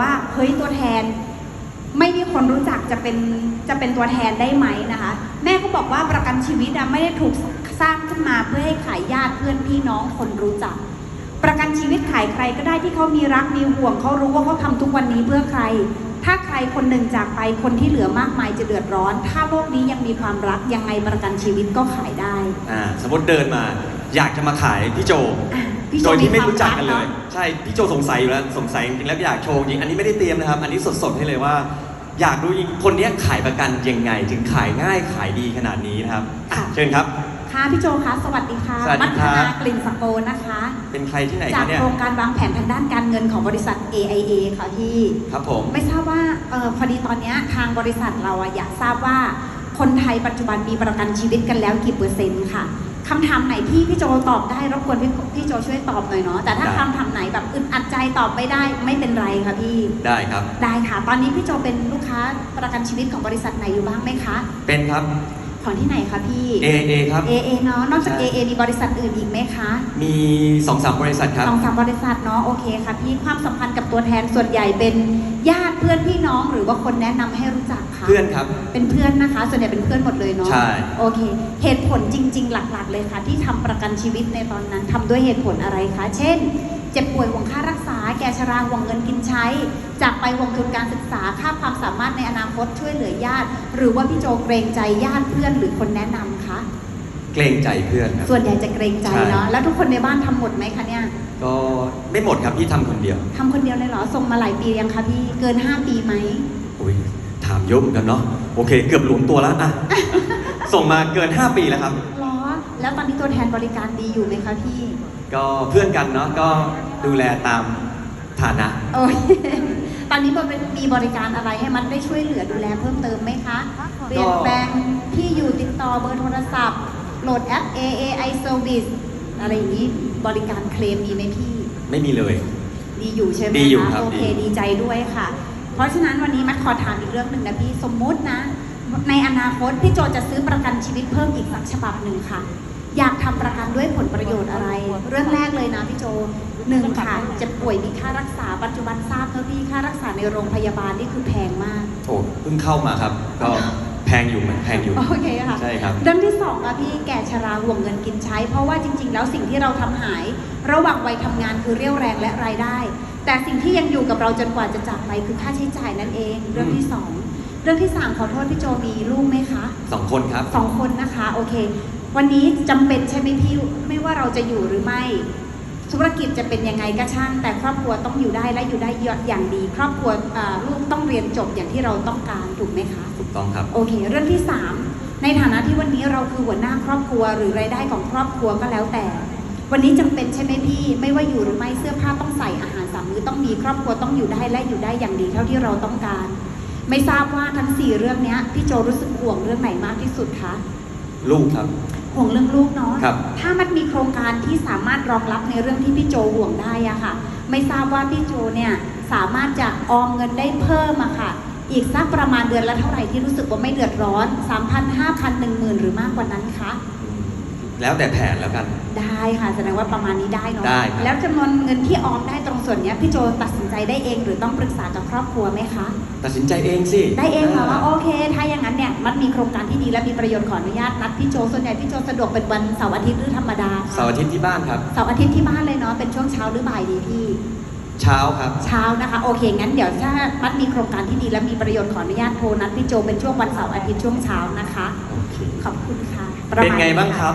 ว่าเฮ้ยตัวแทน ไม่มีคนรู้จักจะเป็นจะเป็นตัวแทนได้ไหมนะคะ แม่ก็บอกว่าประกันชีวิตอะไม่ได้ถูกสร้างขึ้นมาเพื่อให้ขายญาติเพื่อนพี่น้องคนรู้จัก ประกันชีวิตขายใครก็ได้ที่เขามีรักมีห่วงเขารู้ว่าเขาทำทุกวันนี้เพื่อใคร ถ้าใครคนหนึ่งจากไปคนที่เหลือมากมายจะเดือดร้อน ถ้าโลกนี้ยังมีความรักยังไงประกันชีวิตก็ขายได้อ่าสมมติเดินมา อยากจะมาขายพี่โจอะ พี่โจโดยที่ไม่ควารู้จักกันเลยอะใช่พี่โจสงสัยอยู่แล้วสงสัยจริงๆแล้วอยากโชว์จริงอันนี้ไม่ได้เตรียมนะครับ อันนี้สดๆให้เลยว่า อยากรู้จริงคนเนี้ยขายประกันยังไง ถึงขายง่ายขายดีขนาดนี้นะครับอะเชิญครับ ค่ะพี่โจคะสวัสดีค่ะสวัสดีมัทครับนากลิ่นสโกนะคะ เป็นใครที่ไหนจาคะกเนี่ยโครงการวางแผนทางด้านการเงินของบริษัท AIA ค่ะพี่ ครับผม ไม่ทราบว่าเออพอดีตอนเนี้ยทางบริษัทเราอะอยากทราบว่า คนไทยปัจจุบันมีประกันชีวิตกันแล้วกี่เปอร์เซ็นต์ค่ะ คำถามไหนที่พี่โจตอบได้รบกวนพี่พี่โจช่วยตอบหน่อยเนาะแต่ถ้าได้ คำถามไหนแบบอึดอัดใจตอบไม่ได้ไม่เป็นไรค่ะพี่ ได้ครับ ได้ค่ะ ตอนนี้พี่โจเป็นลูกค้าประกันชีวิตของบริษัทไหนอยู่บ้างไหมคะ เป็นครับ ของที่ไหนคะพี่ AA ครับ AA เนาะนอกจากใช่ AA มีบริษัทอื่นอีกไหมคะมีสองสามบริษัทครับ สองสามบริษัทเนาะโอเคค่ะพี่ความสัมพันธ์กับตัวแทนส่วนใหญ่เป็นญาติเพื่อนพี่น้องหรือว่าคนแนะนำให้รู้จักคะ เพื่อนครับ เป็นเพื่อนนะคะ ส่วนใหญ่เป็นเพื่อนหมดเลยเนาะใช่ โอเค เหตุผลจริง ๆ หลัก ๆ เลยค่ะ ที่ทำประกันชีวิตในตอนนั้นทำด้วยเหตุผลอะไรคะ เช่น เจ็บป่วยห่วงค่ารักษาแก่ชราห่วงเงินกินใช้ จากไปห่วงทุนการศึกษาค่าความสามารถในอนาคตช่วยเหลือญาติ หรือว่าพี่โจเกรงใจญาติเพื่อนหรือคนแนะนำคะเกรงใจเพื่อนครับส่วนใหญ่จะเกรงใจเนาะใช่แล้วทุกคนในบ้านทำหมดไหมคะเนี่ยก็ไม่หมดครับพี่ทำคนเดียวทำคนเดียวเลยเหรอส่งมาหลายปียังคะพี่เกิน 5 ปีไหมอุ้ยถามเยอะเหมือนกันเนาะโอเค เกือบหลวมตัวแล้วอะส่งมาเกิน 5 ปีแล้วครับเหรอแล้วตอนนี้ตัวแทนบริการดีอยู่ไหมคะพี่ ก็เพื่อนกันเนาะก็ดูแลตาม ฐานะ โอเคตอนนี้มันเป็นมีบริการอะไรให้มันได้ช่วยเหลือดูแลเพิ่มเติมไหมคะ เปลี่ยนแปลงที่อยู่ติดต่อเบอร์โทรศัพท์ โหลดแอป AAI Service อะไรอย่างนี้บริการเคลมมีไหมพี่ ไม่มีเลย ดีอยู่ใช่ไหมดีอยู่คะครับโอเคดี ดีใจด้วยค่ะ เพราะฉะนั้นวันนี้มัดขอถามอีกเรื่องหนึ่งนะพี่สมมุตินะ ในอนาคตพี่โจจะซื้อประกันชีวิตเพิ่มอีกสักฉบับหนึ่งค่ะ อยากทำประกันด้วยผลประโยชน์อะไร เรื่องแรกเลยนะพี่โจหนึ่งค่ะเจะป่วยมีค่ารักษาปัจจุบันทราบเท่าพี่ค่ารักษาในโรงพยาบาลนี่คือแพงมาก โอ้เพิ่งเข้ามาครับ ก็แพงอยู่เหมือนแพงอยู่ โอเคค่ะ ใช่ครับเรื่องที่สองค่ะพี่แก่ชราห่วงเงินกินใช้ เพราะว่าจริง ๆ แล้วสิ่งที่เราทำหาย ระหว่างวัยทำงานคือเรี่ยวแรงและรายได้ แต่สิ่งที่ยังอยู่กับเราจนกว่าจะจากไปคือค่าใช้จ่ายนั่นเอง เรื่องที่สอง เรื่องที่สามขอโทษพี่โจมีลูกไหมคะสองคนครับ สองคนนะคะโอเค วันนี้จำเป็นใช่ไหมพี่ไม่ว่าเราจะอยู่หรือไม่ ธุรกิจจะเป็นยังไงก็ช่าง แต่ครอบครัวต้องอยู่ได้และอยู่ได้อย่างดี ครอบครัวอ่าลูกต้องเรียนจบอย่างที่เราต้องการถูกไหมคะ ถูกต้องครับ โอเค เรื่องที่ 3 ในฐานะที่วันนี้เราคือหัวหน้าครอบครัว หรือรายได้ของครอบครัวก็แล้วแต่ วันนี้จำเป็นใช่ไหมพี่ ไม่ว่าอยู่หรือไม่เสื้อผ้าต้องใส่อาหารสามมื้อต้องมีครอบครัวต้องอยู่ได้และอยู่ได้อย่างดีเท่าที่เราต้องการ ไม่ทราบว่าทั้ง4เรื่องเนี้ยพี่โจรู้สึกห่วงเรื่องไหนมากที่สุดคะลูกครับ ห่วงเรื่องลูกเนาะครับ ถ้ามันมีโครงการที่สามารถรองรับในเรื่องที่พี่โจห่วงได้อะค่ะ ไม่ทราบว่าพี่โจเนี่ยสามารถจะออมเงินได้เพิ่มอะค่ะ อีกสักประมาณเดือนละเท่าไหร่ที่รู้สึกว่าไม่เดือดร้อน 3,000 5,000 10,000หรือมากกว่านั้นคะอืม แล้วแต่แผนแล้วกัน ได้ค่ะแสดงว่าประมาณนี้ได้เนาะได้ครับ แล้วจำนวนเงินที่ออมได้ตรงส่วนเนี้ยพี่โจตัดสินใจได้เองหรือต้องปรึกษากับครอบครัวไหมคะ ตัดสินใจเองสิได้เองเหรอโอเค ถ้าอย่างนั้นเนี่ยมันมีโครงการที่ดีและมีประโยชน์ขออนุญาตนัดพี่โจส่วนใหญ่พี่โจสะดวกเป็นวันเสาร์อาทิตย์หรือธรรมดาคะเสาร์อาทิตย์ที่บ้านครับ เสาร์อาทิตย์ที่บ้านเลยเนาะเป็นช่วงเช้าหรือบ่ายดีพี่ เช้าครับ เช้านะคะโอเคงั้นเดี๋ยวถ้ามัดมีโครงการที่ดีและมีประโยชน์ขออนุญาตโทรนัดพี่โจเป็นช่วงวันเสาร์อาทิตย์ช่วงเช้านะคะ โอเค ขอบคุณค่ะเป็นไงบ้างครับ